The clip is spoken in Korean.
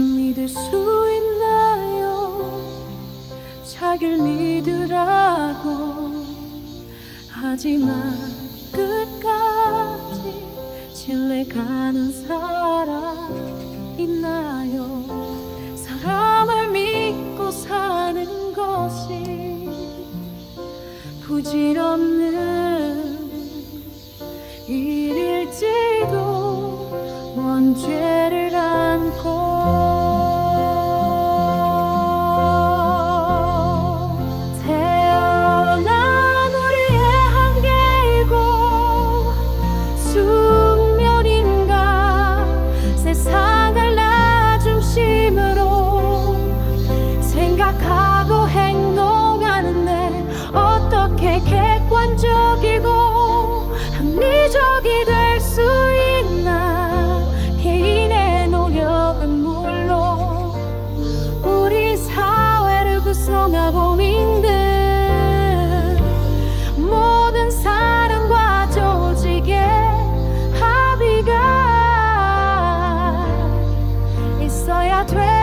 믿을 수 있나요? 자기를 믿으라고. 하지만 끝까지 신뢰가는 사람 있나요? 사람을 믿고 사는 것이 부질없는 일일지도 원죄 객관적이고 합리적이 될 수 있나? 개인의 노력은 물론 우리 사회를 구성하고 있는 모든 사람과 조직의 합의가 있어야 돼.